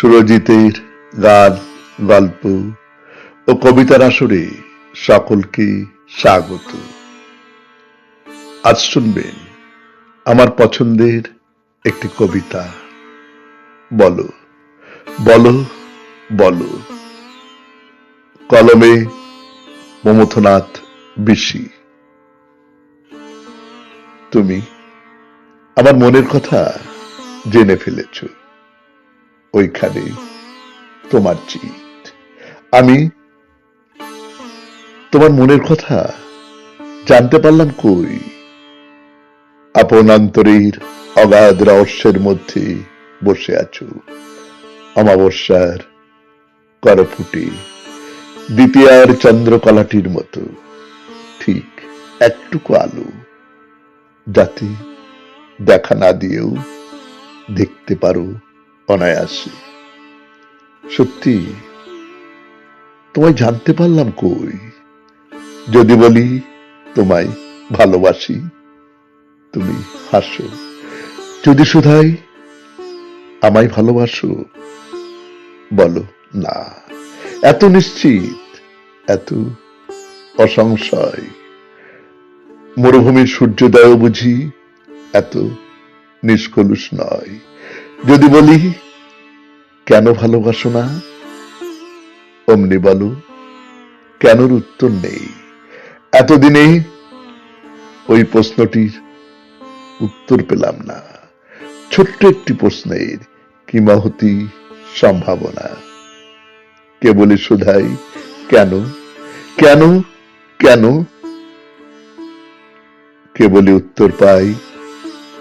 সুরজিতের গান, গল্প ও কবিতার আসরে সকলকে স্বাগত। আজ শুনবেন আমার পছন্দের একটি কবিতা। বলো বলো বলো। কলমে মমথনাথ বিশি তুমি আমার মনের কথা জেনে ফেলেছ। ওইখানে তোমার চিত আমি তোমার মনের কথা জানতে পারলাম কই? আপন অন্তরের অগাধ রহস্যের মধ্যে বসে আছো। অমাবস্যার করফুটে দ্বিতীয়ার চন্দ্রকলাটির মতো। ঠিক একটুকু আলো যাতে দেখা না দিয়েও দেখতে পারো। অনায়াসে। সত্যি, তোমায় জানতে পারলাম কই? যদি বলি, তোমায় ভালোবাসি। তুমি হাসো। যদি শুধাই, আমায় ভালোবাসো। বলো, না। এত নিশ্চিত, এত অসংশয়। মরুভূমির সূর্যোদয় বুঝি, এত নিষ্কলুষ নয়। যদি বলি, কেন ভালোবাসো না? অমনি বলো, কেনর উত্তর নেই? এতদিনে ওই প্রশ্নটির উত্তর পেলাম না। ছোট্ট একটি প্রশ্নের কি মহতি সম্ভাবনা। কেবলই শুধাই, কেন? কেন? কেন? কেবলই উত্তর পাই।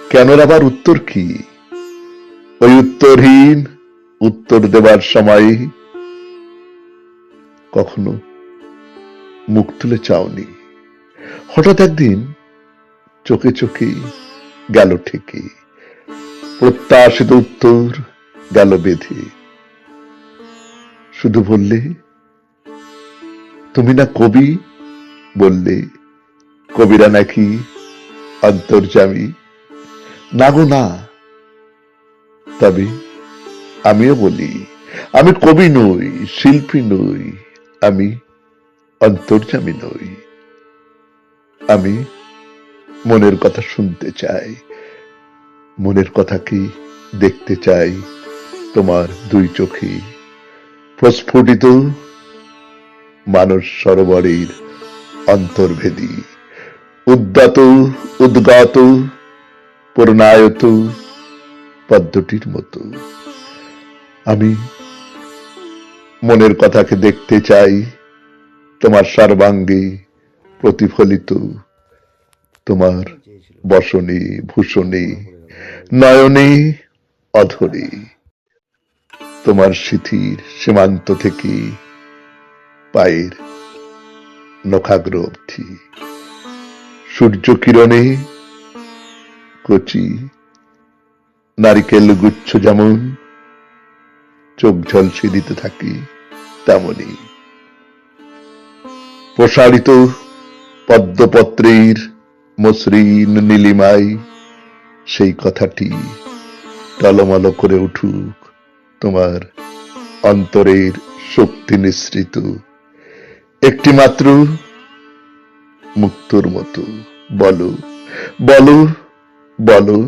কেনর আবার উত্তর কি? ওই উত্তরহীন উত্তর দেবার সময় কখনো মুখ তুলে চাওনি। হঠাৎ একদিন চোখে চোখে গেল ঠিকই। প্রত্যাশিত উত্তর গেল বেঁধে। শুধু বললে, তুমি না কবি? বললে, কবিরা নাকি অন্তর্জামী না গো, না। তবে আমিও বলি, আমি কবি নই, শিল্পী নই, আমি অন্তর্জামী নই। আমি মনের কথা শুনতে চাই, মনের কথা কি দেখতে চাই তোমার দুই চোখে। প্রস্ফুটিত মানস সরোবরের অন্তর্ভেদী, উদ্যত, উদ্গাত, পূর্ণায়ত পদ্মটির মতো। আমি মনের কথাকে দেখতে চাই, তোমার সর্বাঙ্গে প্রতিফলিত, তোমার বসনে, ভূষণে, নয়নে, অধরে। তোমার সিথির সীমান্ত থেকে পায়ের নখাগ্র অবধি। সূর্য কিরণে কচি নারিকেল গুচ্ছ যেমন, চোখ ঝলসে দিতে থাকি তেমনি প্রসারিত পদ্মপত্রের মসৃণ নীলিমায় সেই কথাটি টলমল করে উঠুক তোমার অন্তরের শক্তি নিঃসৃত। একটি মাত্র মুক্তর মতো বলো বলো বলো।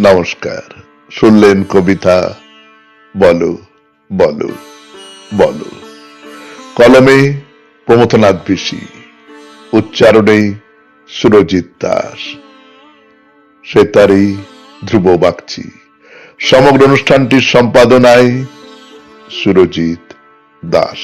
নমস্কার, শুনলেন কবিতা, বলো বলো বলো। কলমে প্রমথনাথ বিশি উচ্চারণে সুরজিৎ দাস। সেতারি ধ্রুব বাগচি। সমগ্র অনুষ্ঠানটির সম্পাদনায় সুরজিৎ দাস।